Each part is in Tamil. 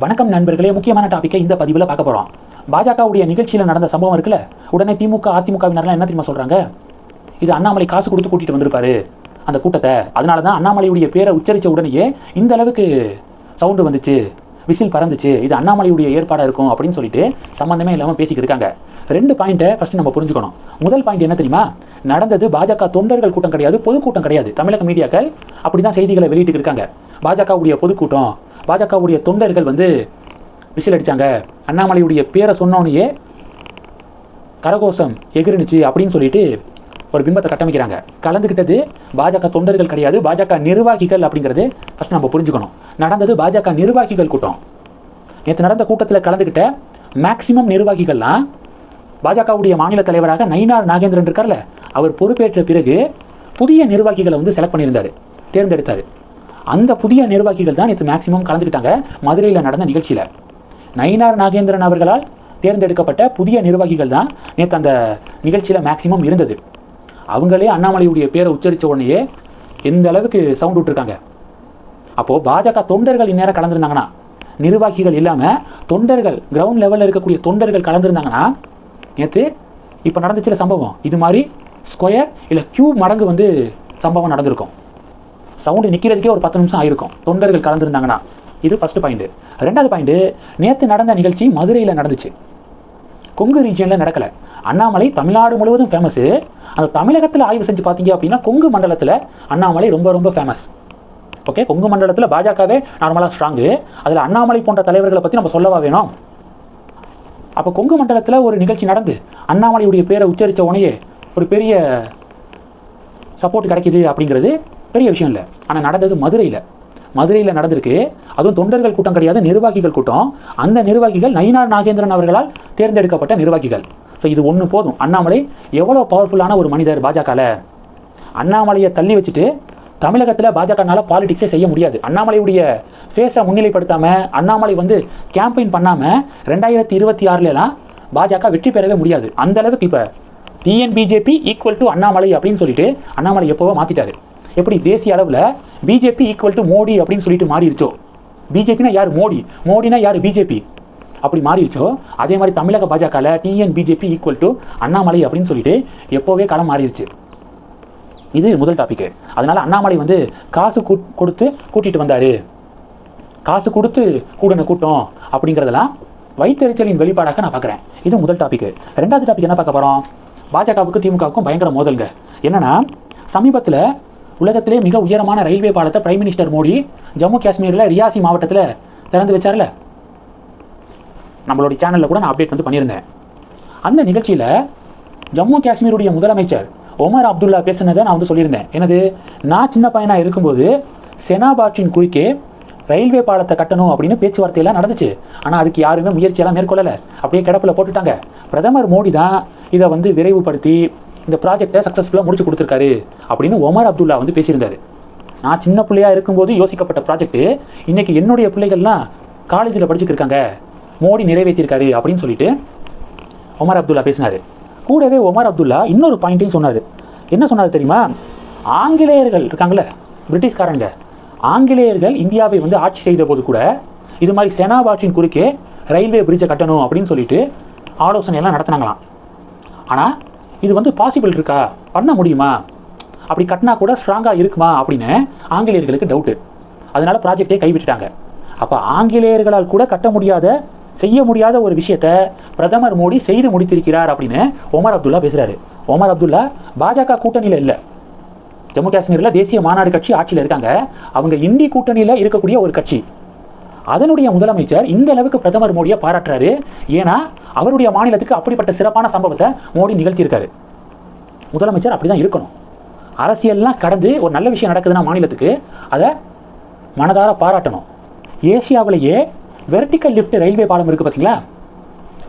வணக்கம் நண்பர்களே முக்கியமான டாப்பிக்கை இந்த பதிவில் பார்க்க போகிறோம் பாஜகவுடைய நிகழ்ச்சியில் நடந்த சம்பவம் இருக்குல்ல? உடனே திமுக அதிமுகவினர்லாம் என்ன தெரியுமா சொல்கிறாங்க இது அண்ணாமலை காசு கொடுத்து கூட்டிகிட்டு வந்திருப்பாரு அந்த கூட்டத்தை. அதனால தான் அண்ணாமலையுடைய பேரை உச்சரித்த உடனேயே இந்த அளவுக்கு சவுண்டு வந்துச்சு விசில் பறந்துச்சு இது அண்ணாமலையுடைய ஏற்பாடாக இருக்கும் அப்படின்னு சொல்லிட்டு சம்மந்தமே இல்லாமல் பேசிக்கிட்டு இருக்காங்க. ரெண்டு பாயிண்ட்டை ஃபஸ்ட்டு நம்ம புரிஞ்சுக்கணும். முதல் பாயிண்ட் என்ன தெரியுமா? நடந்தது பாஜக தொண்டர்கள் கூட்டம் கிடையாது பொதுக்கூட்டம் கிடையாது. தமிழக மீடியாக்கள் அப்படி தான் செய்திகளை வெளியிட்டு இருக்காங்க. பாஜகவுடைய பொதுக்கூட்டம் பாஜகவுடைய தொண்டர்கள் வந்து விசில் அடித்தாங்க அண்ணாமலையுடைய பேரை சொன்னோனையே கரகோஷம் எகிரினுச்சு அப்படின்னு சொல்லிட்டு ஒரு பிம்பத்தை கட்டமைக்கிறாங்க. கலந்துக்கிட்டது பாஜக தொண்டர்கள் கிடையாது. பாஜக நிர்வாகிகள் அப்படிங்கிறது ஃபஸ்ட் நம்ம புரிஞ்சுக்கணும். நடந்தது பாஜக நிர்வாகிகள் கூட்டம். நேற்று நடந்த கூட்டத்தில் கலந்துக்கிட்ட மேக்சிமம் நிர்வாகிகள்லாம் பாஜகவுடைய மாநில தலைவராக நயினார் நாகேந்திரன் இருக்கார்ல அவர் பொறுப்பேற்ற பிறகு புதிய நிர்வாகிகளை வந்து செலக்ட் பண்ணியிருந்தார் தேர்ந்தெடுத்தார். அந்த புதிய நிர்வாகிகள் தான் நேற்று மேக்சிமம் கலந்துக்கிட்டாங்க மதுரையில் நடந்த நிகழ்ச்சியில். நயினார் நாகேந்திரன் அவர்களால் தேர்ந்தெடுக்கப்பட்ட புதிய நிர்வாகிகள் தான் நேற்று அந்த நிகழ்ச்சியில் மேக்சிமம் இருந்தது. அவங்களே அண்ணாமலையுடைய பேரை உச்சரித்த உடனேயே எந்த அளவுக்கு சவுண்ட் விட்டுருக்காங்க. அப்போது பாஜக தொண்டர்கள் இந்நேரம் கலந்துருந்தாங்கன்னா நிர்வாகிகள் இல்லாமல் தொண்டர்கள் கிரவுண்ட் லெவலில் இருக்கக்கூடிய தொண்டர்கள் கலந்துருந்தாங்கன்னா நேற்று இப்போ நடந்துச்சுல சம்பவம். இது மாதிரி ஸ்கொயர் இல்லை கியூ மடங்கு வந்து சம்பவம் நடந்திருக்கும். சவுண்டு நிற்கிறதுக்கே ஒரு பத்து நிமிஷம் ஆயிருக்கும். தொண்டர்கள் கலந்துருந்தாங்கன்னா. இது ஃபஸ்ட்டு பாயிண்ட்டு ரெண்டாவது பாயிண்ட்டு நேற்று நடந்த நிகழ்ச்சி மதுரையில் நடந்துச்சு. கொங்கு ரீஜியனில் நடக்கலை. அண்ணாமலை தமிழ்நாடு முழுவதும் ஃபேமஸு அந்த தமிழகத்தில் ஆய்வு செஞ்சு பார்த்தீங்க அப்படின்னா கொங்கு மண்டலத்தில் அண்ணாமலை ரொம்ப ரொம்ப ஃபேமஸ் ஓகே கொங்கு மண்டலத்தில் பாஜகவே நார்மலாக ஸ்ட்ராங்கு அதில் அண்ணாமலை போன்ற தலைவர்களை பற்றி நம்ம சொல்லவா வேணும்? அப்போ கொங்கு மண்டலத்தில் ஒரு நிகழ்ச்சி நடந்து அண்ணாமலையுடைய பேரை உச்சரித்த உடனே ஒரு பெரிய சப்போர்ட் கிடைக்கிது அப்படிங்கிறது பெரிய விஷயம் இல்லை. ஆனால் நடந்தது மதுரையில். மதுரையில் நடந்திருக்கு. அதுவும் தொண்டர்கள் கூட்டம் கிடையாது நிர்வாகிகள் கூட்டம். அந்த நிர்வாகிகள் நயினார் நாகேந்திரன் அவர்களால் தேர்ந்தெடுக்கப்பட்ட நிர்வாகிகள். ஸோ இது ஒன்று போதும். அண்ணாமலை எவ்வளோ பவர்ஃபுல்லான ஒரு மனிதர் பாஜகவில் அண்ணாமலையை தள்ளி வச்சுட்டு தமிழகத்தில் பாஜகனால பாலிடிக்ஸே செய்ய முடியாது. அண்ணாமலையுடைய ஃபேஸை முன்னிலைப்படுத்தாமல் அண்ணாமலை வந்து கேம்பெயின் பண்ணாமல் ரெண்டாயிரத்தி இருபத்தி ஆறுலலாம் பாஜக வெற்றி பெறவே முடியாது. அந்த அளவுக்கு இப்போ டிஎன்பிஜேபி ஈக்குவல் டு அண்ணாமலை அப்படின்னு சொல்லிட்டு அண்ணாமலை எப்போவோ மாற்றிட்டாரு எப்படி தேசிய அளவில் பிஜேபி ஈக்குவல் டு மோடி அப்படின்னு சொல்லிட்டு மாறிடுச்சோ பிஜேபினா யார்? மோடி. மோடினா யார்? பிஜேபி அப்படி மாறிடுச்சோ அதே மாதிரி தமிழக பாஜகவில் TN BJP equal to Annamalai அப்படின்னு சொல்லிட்டு எப்போவே களம் மாறிடுச்சு இது முதல் டாபிக்கு அதனால் அண்ணாமலை வந்து காசு கொடுத்து கூட்டிகிட்டு வந்தார். காசு கொடுத்து கூடின கூட்டம் அப்படிங்கிறதெல்லாம் வயிற்றுச்சலின் வெளிப்பாடாக நான் பார்க்குறேன் இது முதல் டாபிக் ரெண்டாவது டாபிக் என்ன பார்க்க போகிறோம் பாஜகவுக்கு திமுகவுக்கும் பயங்கர மோதல்ங்க. என்னென்னா சமீபத்தில் உலகத்திலே மிக உயரமான ரயில்வே பாலத்தை பிரைம் மினிஸ்டர் மோடி ஜம்மு காஷ்மீரில் ரியாசி மாவட்டத்தில் திறந்து வச்சார்ல நம்மளுடைய சேனலில் கூட நான் அப்டேட் வந்து பண்ணியிருந்தேன். அந்த நிகழ்ச்சியில் ஜம்மு காஷ்மீருடைய முதலமைச்சர் ஒமர் அப்துல்லா பேசுனதை நான் வந்து சொல்லியிருந்தேன். எனது நான் சின்ன பையனாக இருக்கும்போது செனாபாற்றின் குறுக்கே ரயில்வே பாலத்தை கட்டணும் அப்படின்னு பேச்சுவார்த்தையெல்லாம் நடந்துச்சு. ஆனால் அதுக்கு யாருமே முயற்சியெல்லாம் மேற்கொள்ளலை. அப்படியே கிடப்பில் போட்டுட்டாங்க. பிரதமர் மோடி தான் இதை வந்து விரைவுபடுத்தி இந்த ப்ராஜெக்டை சக்ஸஸ்ஃபுல்லாக முடிச்சு கொடுத்துருக்காரு அப்படின்னு ஒமர் அப்துல்லா வந்து பேசியிருந்தாரு. நான் சின்ன பிள்ளையா இருக்கும்போது யோசிக்கப்பட்ட ப்ராஜெக்ட் இன்றைக்கி என்னுடைய பிள்ளைகள்லாம் காலேஜில் படிச்சுட்டு இருக்காங்க. மோடி நிறைவேற்றியிருக்காரு அப்படின்னு சொல்லிட்டு ஒமர் அப்துல்லா பேசினார். கூடவே ஒமர் அப்துல்லா இன்னொரு பாயிண்ட்டையும் சொன்னார். என்ன சொன்னார் தெரியுமா? ஆங்கிலேயர்கள் இருக்காங்களே பிரிட்டிஷ்காரங்க ஆங்கிலேயர்கள் இந்தியாவை வந்து ஆட்சி செய்த போது கூட இது மாதிரி செனாபாற்றின் குறுக்கே ரயில்வே பிரிட்ஜை கட்டணும் அப்படின்னு சொல்லிட்டு ஆலோசனை எல்லாம் நடத்தினாங்களாம். ஆனால் இது வந்து பாசிபிள் இருக்கா? பண்ண முடியுமா? அப்படி கட்டினா கூட ஸ்ட்ராங்காக இருக்குமா? அப்படின்னு ஆங்கிலேயர்களுக்கு டவுட்டு அதனால் ப்ராஜெக்டே கைவிட்டுட்டாங்க. அப்போ ஆங்கிலேயர்களால் கூட கட்ட முடியாத செய்ய முடியாத ஒரு விஷயத்த பிரதமர் மோடி செய்து முடித்திருக்கிறார் அப்படின்னு ஒமர் அப்துல்லா பேசுகிறாரு ஒமர் அப்துல்லா பாஜக கூட்டணியில் இல்லை. ஜம்மு காஷ்மீரில் தேசிய மாநாடு கட்சி ஆட்சியில் இருக்காங்க. அவங்க இந்தி கூட்டணியில் இருக்கக்கூடிய ஒரு கட்சி. அதனுடைய முதலமைச்சர் இந்த அளவுக்கு பிரதமர் மோடியை பாராட்டுறாரு. ஏன்னா அவருடைய மாநிலத்துக்கு அப்படிப்பட்ட சிறப்பான சம்பவத்தை மோடி நிகழ்த்தியிருக்காரு. முதலமைச்சர் அப்படி தான் இருக்கணும். அரசியல்லாம் கடந்து ஒரு நல்ல விஷயம் நடக்குதுன்னா மாநிலத்துக்கு அதை மனதார பாராட்டணும். ஏசியாவிலேயே வெர்டிக்கல் லிஃப்ட் ரயில்வே பாலம் இருக்குது பார்த்தீங்களா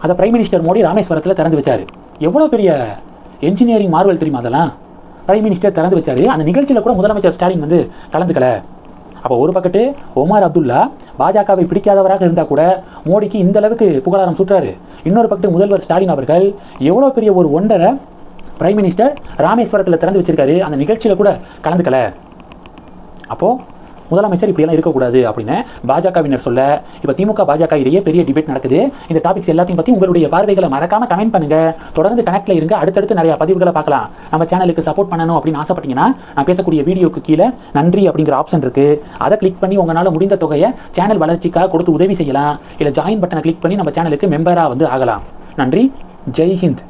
அதை பிரைம் மினிஸ்டர் மோடி ராமேஸ்வரத்தில் திறந்து வச்சார். எவ்வளோ பெரிய என்ஜினியரிங் மார்வல் தெரியுமா அதெல்லாம்? பிரைம் மினிஸ்டர் திறந்து வச்சார். அந்த நிகழ்ச்சியில் கூட முதலமைச்சர் ஸ்டாலின் வந்து கலந்துக்கல. அப்போ ஒரு பக்கத்து ஒமார் அப்துல்லா பாஜகவை பிடிக்காதவராக இருந்தால் கூட மோடிக்கு இந்த அளவுக்கு புகழாரம் சுற்றாரு இன்னொரு பக்கத்து முதல்வர் ஸ்டாலின் அவர்கள் எவ்வளோ பெரிய ஒரு ஒன்றரை பிரைம் மினிஸ்டர் ராமேஸ்வரத்தில் திறந்து வச்சிருக்காரு. அந்த நிகழ்ச்சியில் கூட கலந்துக்கல. அப்போது முதலமைச்சர் இப்படியெல்லாம் இருக்கக்கூடாது அப்படின்னு பாஜகவினர் சொல்ல இப்போ திமுக பாஜக இடையே பெரிய டிபேட் நடக்குது. இந்த டாபிக்ஸ் எல்லாத்தையும் பற்றி உங்களுடைய பார்வைகளை மறக்காம கமெண்ட் பண்ணுங்க. தொடர்ந்து கனெக்ட்ல இருங்க. அடுத்தடுத்து நிறைய பதிவுகளை பார்க்கலாம். நம்ம சேனலுக்கு சப்போர்ட் பண்ணணும் அப்படின்னு ஆசைப்பட்டீங்கன்னா நான் பேசக்கூடிய வீடியோக்கு கீழே நன்றி அப்படிங்கிற ஆப்ஷன் இருக்கு. அதை கிளிக் பண்ணி உங்களால் முடிந்த தொகையை சேனல் வளர்ச்சிக்காக கொடுத்து உதவி செய்யலாம். இல்லை ஜாயின் பட்டனை கிளிக் பண்ணி நம்ம சேனலுக்கு மெம்பராக வந்து ஆகலாம். நன்றி. ஜெய் ஹிந்த்.